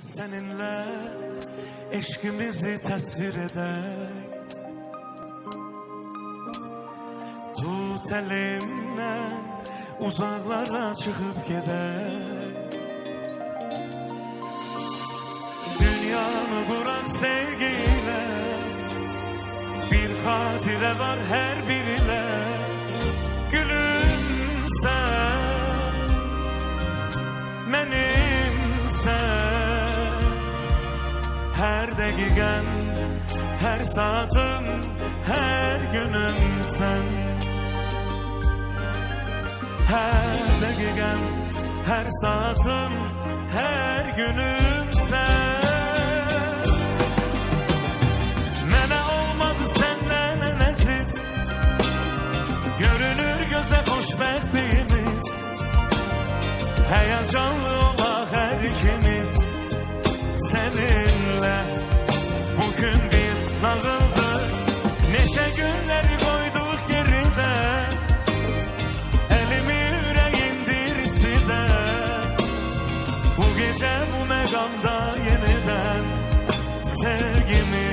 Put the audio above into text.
Seninle eşkimizi tasvir edek Tut elimden uzaklara çıkıp gedek Dünyanı kuran sevgiyle Bir hatire var her biriyle. Gülümse Menimse Her dakikan Her saatim Her günüm sen. Her dakikan Her saatim Her günüm sen. Mene olmadı senden eziz Görünür göze xoşbəxtiyimiz Heyecanlı olaq her ikimiz gece bu megamda yeniden Sevgimi